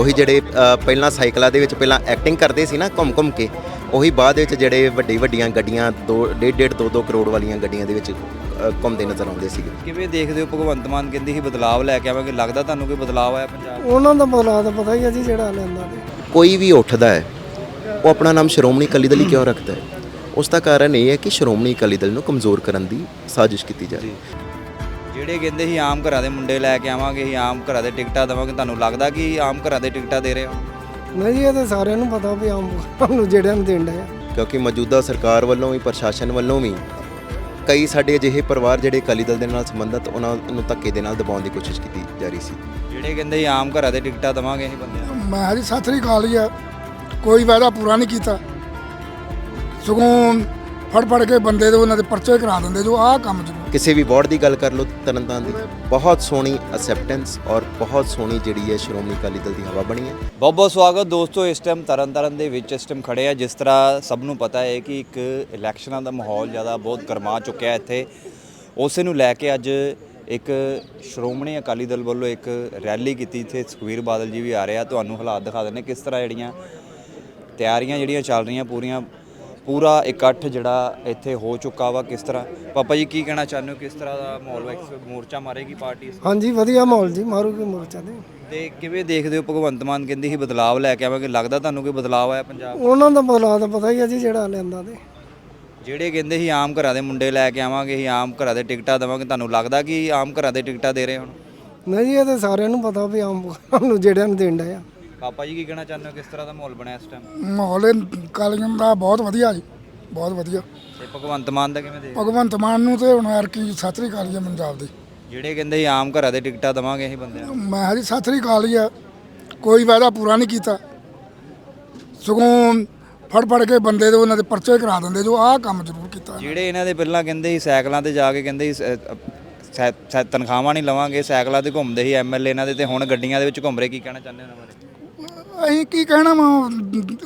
ਉਹੀ ਜਿਹੜੇ ਪਹਿਲਾਂ ਸਾਈਕਲਾਂ ਦੇ ਵਿੱਚ ਪਹਿਲਾਂ ਐਕਟਿੰਗ ਕਰਦੇ ਸੀ ਨਾ ਘੁੰਮ ਘੁੰਮ ਕੇ ਉਹੀ ਬਾਅਦ ਵਿੱਚ ਜਿਹੜੇ ਵੱਡੀ ਵੱਡੀਆਂ ਗੱਡੀਆਂ 2 1.5 2 2 ਕਰੋੜ ਵਾਲੀਆਂ ਗੱਡੀਆਂ ਦੇ ਵਿੱਚ ਘੁੰਮਦੇ ਨਜ਼ਰ ਆਉਂਦੇ ਸੀਗੇ। ਕਿਵੇਂ ਦੇਖਦੇ ਹੋ ਭਗਵੰਤ ਮਾਨ ਕਹਿੰਦੀ ਸੀ ਬਦਲਾਵ ਲੈ ਕੇ ਆਵਾਂਗੇ ਲੱਗਦਾ ਤੁਹਾਨੂੰ ਕੋਈ ਬਦਲਾਵ ਆਇਆ ਪੰਜਾਬ? ਉਹਨਾਂ ਦਾ ਬਦਲਾਅ ਤਾਂ ਪਤਾ ਹੀ ਹੈ ਜੀ ਜਿਹੜਾ ਲੈਂਦਾ ਕੋਈ ਵੀ ਉੱਠਦਾ ਹੈ ਉਹ ਆਪਣਾ ਨਾਮ ਸ਼੍ਰੋਮਣੀ ਅਕਾਲੀ ਦਲ ਹੀ ਕਿਉਂ ਰੱਖਦਾ ਹੈ? ਉਸ ਦਾ ਕਾਰਨ ਇਹ ਹੈ ਕਿ ਸ਼੍ਰੋਮਣੀ ਅਕਾਲੀ ਦਲ ਨੂੰ ਕਮਜ਼ੋਰ ਕਰਨ ਦੀ ਸਾਜ਼ਿਸ਼ ਕੀਤੀ ਜਾ ਰਹੀ ਹੈ। ਜਿਹੜੇ ਕਹਿੰਦੇ ਸੀ ਆਮ ਘਰਾਂ ਦੇ ਮੁੰਡੇ ਲੈ ਕੇ ਆਵਾਂਗੇ ਅਸੀਂ ਆਮ ਘਰਾਂ ਦੇ ਟਿਕਟਾਂ ਦੇਵਾਂਗੇ ਤੁਹਾਨੂੰ ਲੱਗਦਾ ਕਿ ਆਮ ਘਰਾਂ ਦੇ ਟਿਕਟਾਂ ਦੇ ਰਹੇ ਹੋ? ਨਹੀਂ ਜੀ ਇਹ ਤਾਂ ਸਾਰਿਆਂ ਨੂੰ ਪਤਾ ਵੀ ਆਮ ਨੂੰ ਜਿਹੜਿਆਂ ਨੂੰ ਦੇਣ ਡਿਆ ਕਿਉਂਕਿ ਮੌਜੂਦਾ ਸਰਕਾਰ ਵੱਲੋਂ ਵੀ ਪ੍ਰਸ਼ਾਸਨ ਵੱਲੋਂ ਵੀ ਕਈ ਸਾਡੇ ਅਜਿਹੇ ਪਰਿਵਾਰ ਜਿਹੜੇ ਅਕਾਲੀ ਦਲ ਦੇ ਨਾਲ ਸੰਬੰਧਿਤ ਉਹਨਾਂ ਨੂੰ ਧੱਕੇ ਦੇ ਨਾਲ ਦਬਾਉਣ ਦੀ ਕੋਸ਼ਿਸ਼ ਕੀਤੀ ਜਾ ਰਹੀ ਸੀ। ਜਿਹੜੇ ਕਹਿੰਦੇ ਸੀ ਆਮ ਘਰਾਂ ਦੇ ਟਿਕਟਾਂ ਦੇਵਾਂਗੇ ਅਸੀਂ ਬੰਦਿਆਂ ਨੂੰ? ਮੈਂ ਜੀ ਸਤਿ ਸ੍ਰੀ ਅਕਾਲ ਜੀ। ਆ ਕੋਈ ਵਾਅਦਾ ਪੂਰਾ ਨਹੀਂ ਕੀਤਾ। ਸਗੋਂ ਫੜ ਫੜ ਕੇ ਬੰਦੇ ਦੇ ਉਹਨਾਂ ਦੇ ਪਰਚੇ ਕਰਾ ਦਿੰਦੇ ਜੋ ਆਹ ਕੰਮ ਜ਼ਰੂਰ ਕਿਸੇ ਵੀ ਵਾਰਡ ਦੀ ਗੱਲ ਕਰ ਲਓ ਤਰਨਤਾਰਨ ਦੀ। ਬਹੁਤ ਸੋਹਣੀ ਅਸੈਪਟੈਂਸ ਔਰ ਬਹੁਤ ਸੋਹਣੀ ਜਿਹੜੀ ਹੈ ਸ਼੍ਰੋਮਣੀ ਅਕਾਲੀ ਦਲ ਦੀ ਹਵਾ ਬਣੀ ਹੈ। ਬਹੁਤ ਬਹੁਤ ਸਵਾਗਤ ਦੋਸਤੋ ਇਸ ਟਾਈਮ ਤਰਨਤਾਰਨ ਦੇ ਵਿੱਚ ਇਸ ਟਾਈਮ ਖੜੇ ਆ। ਜਿਸ ਤਰ੍ਹਾਂ ਸਭ ਨੂੰ ਪਤਾ ਹੈ ਕਿ ਇੱਕ ਇਲੈਕਸ਼ਨਾਂ ਦਾ ਮਾਹੌਲ ਜ਼ਿਆਦਾ ਬਹੁਤ ਗਰਮਾ ਚੁੱਕਿਆ ਹੈ ਇੱਥੇ। ਉਸੇ ਨੂੰ ਲੈ ਕੇ ਅੱਜ ਇੱਕ ਸ਼੍ਰੋਮਣੀ ਅਕਾਲੀ ਦਲ ਵੱਲੋਂ ਇੱਕ ਰੈਲੀ ਕੀਤੀ। ਇੱਥੇ ਸੁਖਵੀਰ ਬਾਦਲ ਜੀ ਵੀ ਆ ਰਹੇ ਆ। ਤੁਹਾਨੂੰ ਹਾਲਾਤ ਦਿਖਾ ਦਿੰਦੇ ਕਿਸ ਤਰ੍ਹਾਂ ਜਿਹੜੀਆਂ ਤਿਆਰੀਆਂ ਜਿਹੜੀਆਂ ਚੱਲ ਰਹੀਆਂ ਪੂਰੀਆਂ ਪੂਰਾ ਇਕੱਠ ਜਿਹੜਾ ਇੱਥੇ ਹੋ ਚੁੱਕਾ ਵਾ ਕਿਸ ਤਰ੍ਹਾਂ? ਪਾਪਾ ਜੀ ਕੀ ਕਹਿਣਾ ਚਾਹੁੰਦੇ ਹੋ? ਕਿਸ ਤਰ੍ਹਾਂ ਦਾ ਮਾਹੌਲ ਵਾ? ਇਸ ਮੋਰਚਾ ਮਾਰੇਗੀ ਪਾਰਟੀ ਇਸ ਹਾਂਜੀ ਵਧੀਆ ਮਾਹੌਲ ਜੀ ਮਾਰੂਗੇ ਮੋਰਚਾ ਦੇ ਤੇ ਕਿਵੇਂ ਦੇਖਦੇ ਹੋ? ਭਗਵੰਤ ਮਾਨ ਕਹਿੰਦੀ ਸੀ ਬਦਲਾਵ ਲੈ ਕੇ ਆਵਾਂਗੇ। ਲੱਗਦਾ ਤੁਹਾਨੂੰ ਕੋਈ ਬਦਲਾਵ ਆਇਆ ਪੰਜਾਬ 'ਚ? ਉਹਨਾਂ ਦਾ ਬਦਲਾਅ ਤਾਂ ਪਤਾ ਹੀ ਹੈ ਜੀ ਜਿਹੜਾ ਲੈਂਦਾ ਨੇ ਜਿਹੜੇ ਕਹਿੰਦੇ ਸੀ ਆਮ ਘਰਾਂ ਦੇ ਮੁੰਡੇ ਲੈ ਕੇ ਆਵਾਂਗੇ ਅਸੀਂ ਆਮ ਘਰਾਂ ਦੇ ਟਿਕਟਾਂ ਦੇਵਾਂਗੇ ਤੁਹਾਨੂੰ ਲੱਗਦਾ ਕਿ ਆਮ ਘਰਾਂ ਦੇ ਟਿਕਟਾਂ ਦੇ ਰਹੇ ਹੁਣ? ਨਹੀਂ ਜੀ ਇਹ ਤਾਂ ਸਾਰਿਆਂ ਨੂੰ ਪਤਾ ਵੀ ਆਮ ਨੂੰ ਜਿਹੜਿਆਂ ਨੂੰ ਦੇਣ ਡਿਆ ਪਾਪਾ ਜੀ ਕੀ ਕਹਿਣਾ ਚਾਹੁੰਦੇ ਹੋ? ਕਿਸ ਤਰ੍ਹਾਂ ਦਾ ਮਾਹੌਲ ਬਣਿਆ ਇਸ ਟਾਈਮ ਮਾਹੌਲ ਕਾਲੀਆਂ ਦਾ ਬਹੁਤ ਵਧੀਆ ਜੀ ਬਹੁਤ ਵਧੀਆ। ਤੇ ਭਗਵੰਤ ਮਾਨ ਦਾ ਕਿਵੇਂ ਦੇ ਭਗਵੰਤ ਮਾਨ ਨੂੰ ਤੇ ਹੁਣ ਯਾਰ ਕੀ ਸਤਿ ਸ੍ਰੀ ਅਕਾਲ ਜੀ ਆ ਪੰਜਾਬ ਦੀ। ਜਿਹੜੇ ਕਹਿੰਦੇ ਸੀ ਆਮ ਘਰਾਂ ਦੇ ਟਿਕਟਾਂ ਦੇਵਾਂਗੇ ਅਸੀਂ ਬੰਦਿਆਂ ਨੂੰ। ਮੈਂ ਜੀ ਸਤਿ ਸ੍ਰੀ ਅਕਾਲ ਜੀ ਆ ਕੋਈ ਵਾਅਦਾ ਪੂਰਾ ਨਹੀਂ ਕੀਤਾ। ਸਗੋਂ ਫੜ ਫੜ ਕੇ ਬੰਦੇ ਦੇ ਉਹਨਾਂ ਦੇ ਪਰਚੇ ਕਰਾ ਦਿੰਦੇ ਜੋ ਆਹ ਕੰਮ ਜ਼ਰੂਰ ਕੀਤਾ। ਜਿਹੜੇ ਇਹਨਾਂ ਦੇ ਪਹਿਲਾਂ ਕਹਿੰਦੇ ਸੀ ਸਾਈਕਲਾਂ ਤੇ ਜਾ ਕੇ ਕਹਿੰਦੇ ਸੀ ਅ, ਸੈ- ਸੈ- ਤਨਖਾਹਾਂ ਨਹੀਂ ਲਵਾਂਗੇ ਸਾਈਕਲਾਂ ਤੇ ਘੁੰਮਦੇ ਸੀ ਐਮਐਲਏ ਇਹਨਾਂ ਦੇ ਤੇ ਹੁਣ ਗੱਡੀਆਂ ਦੇ ਵਿੱਚ ਘੁੰਮ ਰਹੇ ਕੀ ਕਹਿਣਾ ਚਾਹੁੰਦੇ ਹੋ ਉਹਨਾਂ ਬਾਰੇ? ਅਸੀਂ ਕੀ ਕਹਿਣਾ ਵਾ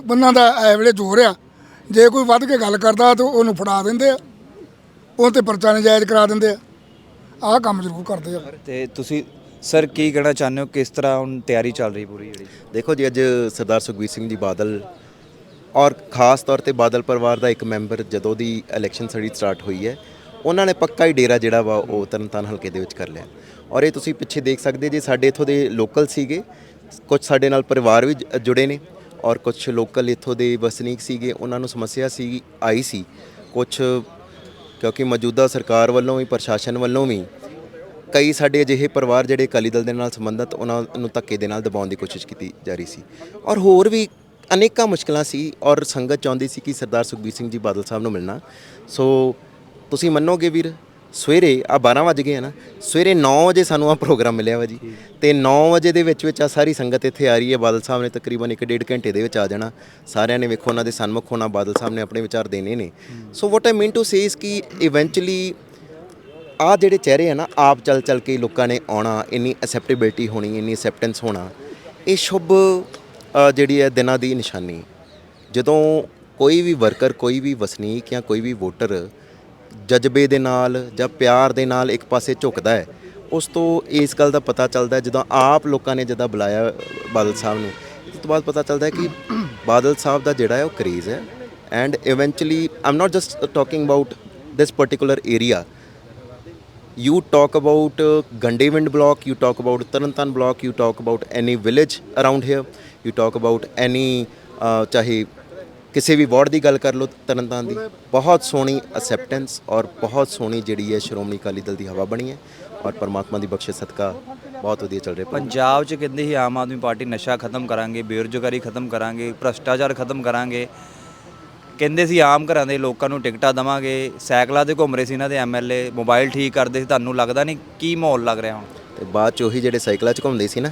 ਬੰਨਾਂ ਦਾ ਐ ਵੇਲੇ ਜ਼ੋਰ ਆ। ਜੇ ਕੋਈ ਵੱਧ ਕੇ ਗੱਲ ਕਰਦਾ ਤਾਂ ਉਹਨੂੰ ਫੜਾ ਦਿੰਦੇ ਆ। ਉਹ ਤੇ ਪਰਚਾ ਨਜਾਇਜ਼ ਕਰਾ ਦਿੰਦੇ ਆ। ਆਹ ਕੰਮ ਜ਼ਰੂਰ ਕਰਦੇ ਆ। ਤੇ ਤੁਸੀਂ ਸਰ ਕੀ ਕਹਿਣਾ ਚਾਹੁੰਦੇ ਹੋ? ਕਿਸ ਤਰ੍ਹਾਂ ਹੁਣ ਤਿਆਰੀ ਚੱਲ ਰਹੀ ਪੂਰੀ ਜਿਹੜੀ? ਦੇਖੋ ਜੀ ਅੱਜ ਸਰਦਾਰ ਸੁਖਬੀਰ ਸਿੰਘ ਜੀ ਬਾਦਲ ਔਰ ਖਾਸ ਤੌਰ ਤੇ ਬਾਦਲ ਪਰਿਵਾਰ ਦਾ ਇੱਕ ਮੈਂਬਰ ਜਦੋਂ ਦੀ ਇਲੈਕਸ਼ਨ ਸੜੀ ਸਟਾਰਟ ਹੋਈ ਹੈ ਉਹਨਾਂ ਨੇ ਪੱਕਾ ਹੀ ਡੇਰਾ ਜਿਹੜਾ ਵਾ ਉਹ ਤਰਨਤਾਰਨ ਹਲਕੇ ਦੇ ਵਿੱਚ ਕਰ ਲਿਆ। ਔਰ ਇਹ ਤੁਸੀਂ ਪਿੱਛੇ ਦੇਖ ਸਕਦੇ ਜੇ ਸਾਡੇ ਇੱਥੋਂ ਦੇ ਲੋਕਲ ਸੀਗੇ ਕੁਝ ਸਾਡੇ ਨਾਲ ਪਰਿਵਾਰ ਵੀ ਜ- ਜੁੜੇ ਨੇ ਔਰ ਕੁਝ ਲੋਕਲ ਇੱਥੋਂ ਦੇ ਵਸਨੀਕ ਸੀਗੇ, ਉਹਨਾਂ ਨੂੰ ਸਮੱਸਿਆ ਸੀ, ਆਈ ਸੀ। ਕੁਝ ਕਿਉਂਕਿ ਮੌਜੂਦਾ ਸਰਕਾਰ ਵੱਲੋਂ ਵੀ, ਪ੍ਰਸ਼ਾਸਨ ਵੱਲੋਂ ਵੀ ਕਈ ਸਾਡੇ ਅਜਿਹੇ ਪਰਿਵਾਰ ਜਿਹੜੇ ਅਕਾਲੀ ਦਲ ਦੇ ਨਾਲ ਸੰਬੰਧਿਤ, ਉਹਨਾਂ ਨੂੰ ਧੱਕੇ ਦੇ ਨਾਲ ਦਬਾਉਣ ਦੀ ਕੋਸ਼ਿਸ਼ ਕੀਤੀ ਜਾ ਰਹੀ ਸੀ। ਔਰ ਹੋਰ ਵੀ ਅਨੇਕਾਂ ਮੁਸ਼ਕਲਾਂ ਸੀ ਔਰ ਸੰਗਤ ਚਾਹੁੰਦੀ ਸੀ ਕਿ ਸਰਦਾਰ ਸੁਖਬੀਰ ਸਿੰਘ ਜੀ ਬਾਦਲ ਸਾਹਿਬ ਨੂੰ ਮਿਲਣਾ। ਸੋ ਤੁਸੀਂ ਮੰਨੋਗੇ ਵੀਰ ਸਵੇਰੇ ਆ 12 ਵਜ ਗਏ ਆ ਨਾ ਸਵੇਰੇ 9 ਵਜੇ ਸਾਨੂੰ ਆ ਪ੍ਰੋਗਰਾਮ ਮਿਲਿਆ ਵਾ ਜੀ। ਤੇ 9 ਵਜੇ ਦੇ ਵਿੱਚ ਵਿੱਚ ਆ ਸਾਰੀ ਸੰਗਤ ਇੱਥੇ ਆ ਰਹੀ ਹੈ ਬਾਦਲ ਸਾਹਿਬ ਨੇ ਤਕਰੀਬਨ 1.5 ਘੰਟੇ ਦੇ ਵਿੱਚ ਆ ਜਾਣਾ। ਸਾਰਿਆਂ ਨੇ ਵੇਖੋ ਉਹਨਾਂ ਦੇ ਸਨਮੁਖ ਹੋਣਾ ਬਾਦਲ ਸਾਹਿਬ ਨੇ ਆਪਣੇ ਵਿਚਾਰ ਦੇਣੇ ਨੇ। ਸੋ ਵਾਟ ਆਈ ਮੀਨ ਟੂ ਸੇ ਇਸ ਕਿ ਇਵੈਂਚੁਅਲੀ ਆ ਜਿਹੜੇ ਚਿਹਰੇ ਆ ਨਾ ਆਪ ਚੱਲ ਚੱਲ ਕੇ ਲੋਕਾਂ ਨੇ ਆਉਣਾ ਇੰਨੀ ਅਸੈਪਟੇਬਿਲਟੀ ਹੋਣੀ ਇੰਨੀ ਅਸੈਪਟੈਂਸ ਹੋਣਾ ਇਹ ਸ਼ੁਭ ਜਿਹੜੀ ਹੈ ਦਿਨਾਂ ਦੀ ਨਿਸ਼ਾਨੀ। ਜਦੋਂ ਕੋਈ ਵੀ ਵਰਕਰ ਕੋਈ ਵੀ ਵਸਨੀਕ ਜਾਂ ਕੋਈ ਵੀ ਵੋਟਰ ਜਜ਼ਬੇ ਦੇ ਨਾਲ ਜਾਂ ਪਿਆਰ ਦੇ ਨਾਲ ਇੱਕ ਪਾਸੇ ਝੁਕਦਾ ਹੈ। ਉਸ ਤੋਂ ਇਸ ਗੱਲ ਦਾ ਪਤਾ ਚੱਲਦਾ ਹੈ ਜਦੋਂ ਆਪ ਲੋਕਾਂ ਨੇ ਜਦੋਂ ਬੁਲਾਇਆ ਬਾਦਲ ਸਾਹਿਬ ਨੂੰ ਇਸ ਤੋਂ ਬਾਅਦ ਪਤਾ ਚੱਲਦਾ ਹੈ ਕਿ ਬਾਦਲ ਸਾਹਿਬ ਦਾ ਜਿਹੜਾ ਹੈ ਉਹ ਕਰੇਜ਼ ਹੈ and eventually I'm not just talking about this particular area you talk about uh, Gandevind block, you talk about Tarantan block, you talk about any village around here, you talk about any uh, ਚਾਹੇ ਕਿਸੇ ਵੀ ward ਦੀ ਗੱਲ ਕਰ ਲਓ ਤਰਨਤਾਰਨ ਦੀ ਬਹੁਤ ਸੋਹਣੀ acceptance ਔਰ ਬਹੁਤ ਸੋਹਣੀ ਜਿਹੜੀ ਹੈ ਸ਼੍ਰੋਮਣੀ ਅਕਾਲੀ ਦਲ ਦੀ ਹਵਾ ਬਣੀ ਹੈ ਔਰ ਪਰਮਾਤਮਾ ਦੀ ਬਖਸ਼ਿਸ਼ ਸਦਕਾ ਬਹੁਤ ਵਧੀਆ ਚੱਲ ਰਿਹਾ ਪੰਜਾਬ 'ਚ ਕਹਿੰਦੇ ਸੀ ਆਮ ਆਦਮੀ ਪਾਰਟੀ ਨਸ਼ਾ ਖਤਮ ਕਰਾਂਗੇ ਬੇਰੁਜ਼ਗਾਰੀ ਖਤਮ ਕਰਾਂਗੇ ਭ੍ਰਸ਼ਟਾਚਾਰ ਖਤਮ ਕਰਾਂਗੇ। ਕਹਿੰਦੇ ਸੀ ਆਮ ਘਰਾਂ ਦੇ ਲੋਕਾਂ ਨੂੰ ਟਿਕਟਾਂ ਦਵਾਂਗੇ ਸਾਈਕਲਾਂ ਤੇ ਘੁੰਮ ਰਹੇ ਸੀ ਇਹਨਾਂ ਦੇ ਐਮਐਲਏ ਮੋਬਾਈਲ ਠੀਕ ਕਰਦੇ ਸੀ ਤੁਹਾਨੂੰ ਲੱਗਦਾ ਨਹੀਂ ਕੀ ਮਾਹੌਲ ਲੱਗ ਰਿਹਾ ਹੁਣ? ਤੇ ਬਾਅਦ ਚ ਉਹੀ ਜਿਹੜੇ ਸਾਈਕਲਾਂ 'ਚ ਘੁੰਮਦੇ ਸੀ ਨਾ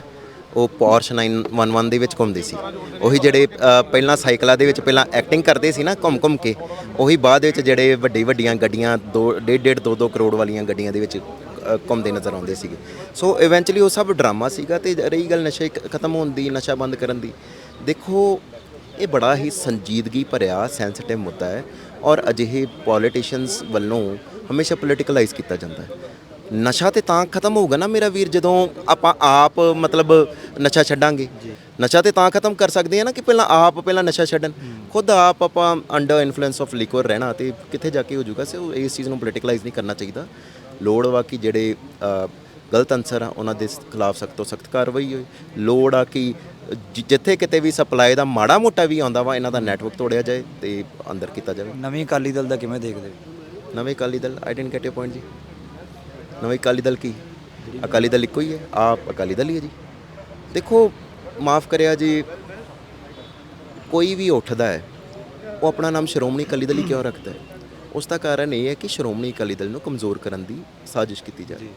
ਉਹ ਪੋਰਸ਼ 911 ਦੇ ਵਿੱਚ ਘੁੰਮਦੇ ਸੀ। ਉਹੀ ਜਿਹੜੇ ਪਹਿਲਾਂ ਸਾਈਕਲਾਂ ਦੇ ਵਿੱਚ ਪਹਿਲਾਂ ਐਕਟਿੰਗ ਕਰਦੇ ਸੀ ਨਾ ਘੁੰਮ ਘੁੰਮ ਕੇ, ਉਹੀ ਬਾਅਦ ਵਿੱਚ ਜਿਹੜੇ ਵੱਡੀ ਵੱਡੀਆਂ ਗੱਡੀਆਂ 2 1.5 2 2 ਕਰੋੜ ਵਾਲੀਆਂ ਗੱਡੀਆਂ ਦੇ ਵਿੱਚ ਘੁੰਮਦੇ ਨਜ਼ਰ ਆਉਂਦੇ ਸੀਗੇ। ਸੋ ਇਵੈਂਚੁਅਲੀ ਉਹ ਸਭ ਡਰਾਮਾ ਸੀਗਾ ਤੇ ਰਹੀ ਗੱਲ ਨਸ਼ੇ ਖਤਮ ਹੋਣ ਦੀ, ਨਸ਼ਾ ਬੰਦ ਕਰਨ ਦੀ। ਦੇਖੋ, ਇਹ ਬੜਾ ਹੀ ਸੰਜੀਦਗੀ ਭਰਿਆ ਸੈਂਸਿਟਿਵ ਮੁੱਦਾ ਹੈ ਔਰ ਅਜਿਹੇ ਪੋਲੀਟੀਸ਼ੀਅਨਸ ਵੱਲੋਂ ਹਮੇਸ਼ਾ ਪੋਲੀਟੀਕਲਾਈਜ਼ ਕੀਤਾ ਜਾਂਦਾ ਹੈ। ਨਸ਼ਾ ਤੇ ਤਾਂ ਖਤਮ ਹੋਊਗਾ ਨਾ ਮੇਰਾ ਵੀਰ ਜਦੋਂ ਆਪਾਂ ਆਪ ਮਤਲਬ ਨਸ਼ਾ ਛੱਡਾਂਗੇ। ਨਸ਼ਾ ਤੇ ਤਾਂ ਖਤਮ ਕਰ ਸਕਦੇ ਆ ਨਾ ਕਿ ਪਹਿਲਾਂ ਆਪ ਪਹਿਲਾਂ ਨਸ਼ਾ ਛੱਡਣ। ਖੁਦ ਆਪ ਆਪਾਂ ਅੰਡਰ ਇਨਫਲੂਐਂਸ ਆਫ ਲਿਕਵਰ ਰਹਿਣਾ ਤੇ ਕਿੱਥੇ ਜਾ ਕੇ ਹੋ ਜਾਊਗਾ ਸੋ ਇਸ ਚੀਜ਼ ਨੂੰ ਪੋਲੀਟੀਕਲਾਈਜ਼ ਨਹੀਂ ਕਰਨਾ ਚਾਹੀਦਾ। ਲੋੜ ਵਾ ਕਿ ਜਿਹੜੇ ਗਲਤ ਅਨਸਰ ਆ ਉਹਨਾਂ ਦੇ ਖਿਲਾਫ ਸਖਤ ਤੋਂ ਸਖਤ ਕਾਰਵਾਈ ਹੋਏ। ਲੋੜ ਆ ਕਿ ਜਿੱਥੇ ਕਿਤੇ ਵੀ ਸਪਲਾਈ ਦਾ ਮਾੜਾ ਮੋਟਾ ਵੀ ਆਉਂਦਾ ਵਾ ਇਹਨਾਂ ਦਾ ਨੈਟਵਰਕ ਤੋੜਿਆ ਜਾਏ ਤੇ ਅੰਦਰ ਕੀਤਾ ਜਾਵੇ। ਨਵੀਂ ਅਕਾਲੀ ਦਲ ਦਾ ਕਿਵੇਂ ਦੇਖਦੇ ਹੋ? ਨਵੇਂ Akali Dal I didn't get your point ji. ਨਵੇਂ ਅਕਾਲੀ ਦਲ ਕੀ? ਅਕਾਲੀ ਦਲ ਇੱਕੋ ਹੀ ਹੈ। ਆਪ ਅਕਾਲੀ ਦਲ ਹੀ ਹੈ ਜੀ। ਦੇਖੋ, ਮਾਫ ਕਰਿਆ ਜੀ, ਕੋਈ ਵੀ ਉੱਠਦਾ ਹੈ, ਉਹ ਆਪਣਾ ਨਾਮ ਸ਼੍ਰੋਮਣੀ ਅਕਾਲੀ ਦਲ ਹੀ ਕਿਉਂ ਰੱਖਦਾ ਹੈ? ਉਸ ਦਾ ਕਾਰਨ ਇਹ ਹੈ ਕਿ ਸ਼੍ਰੋਮਣੀ ਅਕਾਲੀ ਦਲ ਨੂੰ ਕਮਜ਼ੋਰ ਕਰਨ ਦੀ ਸਾਜ਼ਿਸ਼ ਕੀਤੀ ਜਾ ਰਹੀ ਹੈ।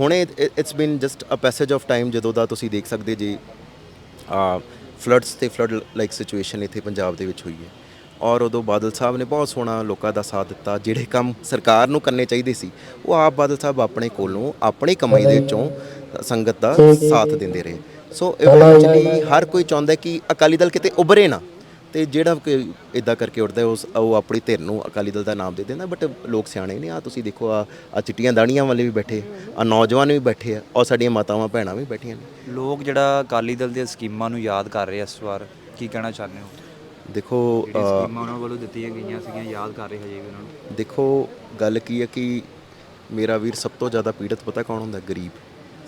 ਹੁਣੇ it's been just a passage of time ਜਦੋਂ ਦਾ ਤੁਸੀਂ ਦੇਖ ਸਕਦੇ ਜੀ ਫਲੱਡਸ ਤੇ ਫਲੱਡ ਲਾਈਕ ਸਿਚੁਏਸ਼ਨ ਇੱਥੇ ਪੰਜਾਬ ਦੇ ਵਿੱਚ ਹੋਈ ਹੈ। ਔਰ ਉਦੋਂ ਬਾਦਲ ਸਾਹਿਬ ਨੇ ਬਹੁਤ ਸੋਹਣਾ ਲੋਕਾਂ ਦਾ ਸਾਥ ਦਿੱਤਾ ਜਿਹੜੇ ਕੰਮ ਸਰਕਾਰ ਨੂੰ ਕਰਨੇ ਚਾਹੀਦੇ ਸੀ ਉਹ ਆਪ ਬਾਦਲ ਸਾਹਿਬ ਆਪਣੇ ਕੋਲੋਂ ਆਪਣੀ ਕਮਾਈ ਦੇ ਵਿੱਚੋਂ ਸੰਗਤ ਦਾ ਸਾਥ ਦਿੰਦੇ ਰਹੇ। ਸੋ ਇਵੈਂਚੁਅਲੀ ਹਰ ਕੋਈ ਚਾਹੁੰਦਾ ਕਿ ਅਕਾਲੀ ਦਲ ਕਿਤੇ ਉਭਰੇ ਨਾ ਤੇ ਜਿਹੜਾ ਕਿ ਇਦਾਂ ਕਰਕੇ ਉੱਠਦਾ ਉਸ ਉਹ ਆਪਣੀ ਧਿਰ ਨੂੰ ਅਕਾਲੀ ਦਲ ਦਾ ਨਾਮ ਦੇ ਦਿੰਦਾ ਬਟ ਲੋਕ ਸਿਆਣੇ ਨੇ ਆ ਤੁਸੀਂ ਦੇਖੋ ਆ ਆ ਚਿੱਟੀਆਂ ਦਾੜੀਆਂ ਵਾਲੇ ਵੀ ਬੈਠੇ ਆ ਨੌਜਵਾਨ ਵੀ ਬੈਠੇ ਆ ਔਰ ਸਾਡੀਆਂ ਮਾਤਾਵਾਂ ਭੈਣਾਂ ਵੀ ਬੈਠੀਆਂ ਨੇ। ਲੋਕ ਜਿਹੜਾ ਅਕਾਲੀ ਦਲ ਦੀਆਂ ਸਕੀਮਾਂ ਨੂੰ ਯਾਦ ਕਰ ਰਹੇ ਆ ਇਸ ਵਾਰ ਕੀ ਕਹਿਣਾ ਚਾਹੁੰਦੇ ਹੋ? ਦੇਖੋ ਅ, ਸਕੀਮਾਂ ਉਹਨਾਂ ਵੱਲੋਂ ਦਿੱਤੀਆਂ ਗਈਆਂ ਸੀਗੀਆਂ ਯਾਦ ਕਰ ਰਹੇ ਹਜੇ ਵੀ ਉਹਨਾਂ ਨੂੰ। ਦੇਖੋ ਗੱਲ ਕੀ ਹੈ ਕਿ ਮੇਰਾ ਵੀਰ ਸਭ ਤੋਂ ਜ਼ਿਆਦਾ ਪੀੜਤ ਪਤਾ ਕੌਣ ਹੁੰਦਾ? ਗਰੀਬ।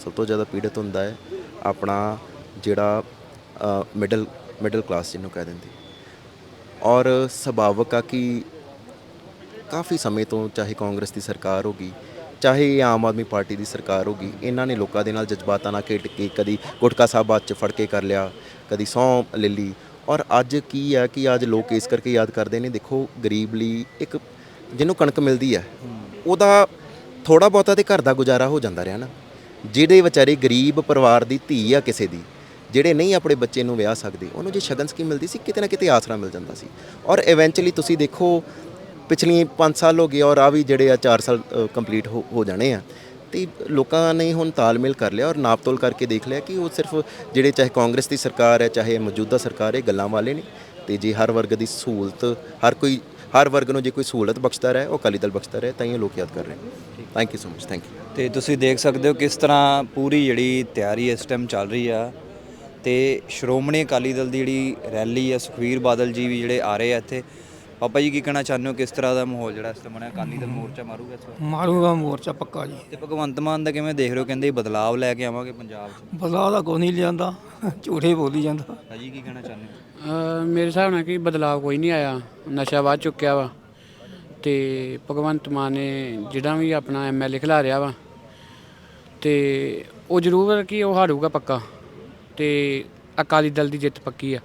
ਸਭ ਤੋਂ ਜ਼ਿਆਦਾ ਪੀੜਤ ਹੁੰਦਾ ਹੈ ਆਪਣਾ ਜਿਹੜਾ ਮਿਡਲ ਮਿਡਲ ਕਲਾਸ ਜਿਹਨੂੰ ਕਹਿ ਦਿੰਦੇ। ਔਰ ਸੁਭਾਵਕ ਆ ਕਿ ਕਾਫੀ ਸਮੇਂ ਤੋਂ ਚਾਹੇ ਕਾਂਗਰਸ ਦੀ ਸਰਕਾਰ ਹੋਗੀ ਚਾਹੇ ਇਹ ਆਮ ਆਦਮੀ ਪਾਰਟੀ ਦੀ ਸਰਕਾਰ ਹੋਗੀ ਇਹਨਾਂ ਨੇ ਲੋਕਾਂ ਦੇ ਨਾਲ ਜਜ਼ਬਾਤਾਂ ਨਾਲ ਖੇਡ ਕੇ ਕਦੀ ਗੁਟਕਾ ਸਾਹਿਬ ਹੱਥ 'ਚ ਫੜ ਕੇ ਕਰ ਲਿਆ ਕਦੀ ਸਹੁੰ ਲੈ ਲਈ। ਔਰ ਅੱਜ ਕੀ ਆ ਕਿ ਅੱਜ ਲੋਕ ਇਸ ਕਰਕੇ ਯਾਦ ਕਰਦੇ ਨੇ, ਦੇਖੋ ਗਰੀਬ ਲਈ ਇੱਕ ਜਿਹਨੂੰ ਕਣਕ ਮਿਲਦੀ ਹੈ, ਉਹਦਾ ਥੋੜਾ ਬਹੁਤਾ ਤੇ ਘਰ ਦਾ ਗੁਜ਼ਾਰਾ ਹੋ ਜਾਂਦਾ ਰਿਹਾ ਨਾ। ਜਿਹੜੇ ਵਿਚਾਰੇ ਗਰੀਬ ਪਰਿਵਾਰ ਦੀ ਧੀ ਆ ਕਿਸੇ ਦੀ, ਜਿਹੜੇ ਨਹੀਂ ਆਪਣੇ ਬੱਚੇ ਨੂੰ ਵਿਆਹ ਸਕਦੇ, ਉਹਨੂੰ ਜੇ ਸ਼ਗਨ ਸਕੀਮ ਮਿਲਦੀ ਸੀ, ਕਿਤੇ ਨਾ ਕਿਤੇ ਆਸਰਾ ਮਿਲ ਜਾਂਦਾ ਸੀ। ਔਰ ਇਵੈਂਚੁਅਲੀ ਤੁਸੀਂ ਦੇਖੋ ਪਿਛਲੀ 5 ਸਾਲ ਹੋ ਗਏ ਔਰ ਆ ਵੀ ਜਿਹੜੇ ਆ 4 ਸਾਲ ਕੰਪਲੀਟ ਹੋ ਹੋ ਜਾਣੇ ਆ। ਤੇ ਲੋਕਾਂ ਨੇ ਹੁਣ ਤਾਲਮੇਲ ਕਰ ਲਿਆ ਔਰ ਨਾਪਤੋਲ ਕਰਕੇ ਦੇਖ ਲਿਆ ਕਿ ਉਹ ਸਿਰਫ ਜਿਹੜੇ ਚਾਹੇ ਕਾਂਗਰਸ ਦੀ ਸਰਕਾਰ ਹੈ, ਚਾਹੇ ਮੌਜੂਦਾ ਸਰਕਾਰ ਹੈ ਗੱਲਾਂ ਵਾਲੇ ਨੇ ਤੇ ਜੇ ਹਰ ਵਰਗ ਦੀ ਸਹੂਲਤ, ਹਰ ਕੋਈ, ਹਰ ਵਰਗ ਨੂੰ ਜੇ ਕੋਈ ਸਹੂਲਤ ਬਖਸ਼ਦਾ ਰਹੇ, ਉਹ ਅਕਾਲੀ ਦਲ ਬਖਸ਼ਦਾ ਰਹੇ, ਤਾਂ ਹੀ ਉਹ ਲੋਕ ਯਾਦ ਕਰ ਰਹੇ ਨੇ। Thank you so much thank you ਤੇ ਤੁਸੀਂ ਦੇਖ ਸਕਦੇ ਹੋ ਕਿਸ ਤਰ੍ਹਾਂ ਪੂਰੀ ਜਿਹੜੀ ਤਿਆਰੀ ਇਸ ਟਾਈਮ ਚੱਲ ਰਹੀ ਆ ਤੇ ਸ਼੍ਰੋਮਣੀ ਅਕਾਲੀ ਦਲ ਦੀ ਜਿਹੜੀ ਰੈਲੀ ਆ, ਸੁਖਵੀਰ ਬਾਦਲ ਜੀ ਵੀ ਜਿਹੜੇ ਆ ਰਹੇ ਆ ਇੱਥੇ ਪਾਪਾ ਜੀ ਕੀ ਕਹਿਣਾ ਚਾਹੁੰਦੇ ਹੋ? ਕਿਸ ਤਰ੍ਹਾਂ ਦਾ ਮਾਹੌਲ ਜਿਹੜਾ ਇਸ ਬਣਿਆ? ਅਕਾਲੀ ਦਲ ਮੋਰਚਾ ਮਾਰੂਗਾ ਇਸ ਵਾਰ? ਮਾਰੂਗਾ ਮੋਰਚਾ ਪੱਕਾ ਜੀ। ਤੇ ਭਗਵੰਤ ਮਾਨ ਦਾ ਕਿਵੇਂ ਦੇਖ ਰਹੇ ਹੋ? ਕਹਿੰਦੇ ਬਦਲਾਵ ਲੈ ਕੇ ਆਵਾਂਗੇ ਪੰਜਾਬ 'ਚ। ਬਦਲਾਅ ਦਾ ਕੋਈ ਨਹੀਂ ਲਿਆਂਦਾ। ਝੂਠੇ ਬੋਲੀ ਜਾਂਦਾ। ਭਾਜੀ ਕੀ ਕਹਿਣਾ ਚਾਹੁੰਦੇ ਹੋ? ਮੇਰੇ ਹਿਸਾਬ ਨਾਲ ਕਿ ਬਦਲਾਅ ਕੋਈ ਨਹੀਂ ਆਇਆ। ਨਸ਼ਾ ਵੱਧ ਚੁੱਕਿਆ ਵਾ। ਤੇ ਭਗਵੰਤ ਮਾਨ ਨੇ ਜਿਹੜਾ ਵੀ ਆਪਣਾ ਐਮਐਲਏ ਖਿਲਾ ਰਿਹਾ ਵਾ ਤੇ ਉਹ ਜ਼ਰੂਰ ਕਿ ਉਹ ਹਾਰੂਗਾ ਪੱਕਾ। ਤੇ ਅਕਾਲੀ ਦਲ ਦੀ ਜਿੱਤ ਪੱਕੀ ਆ।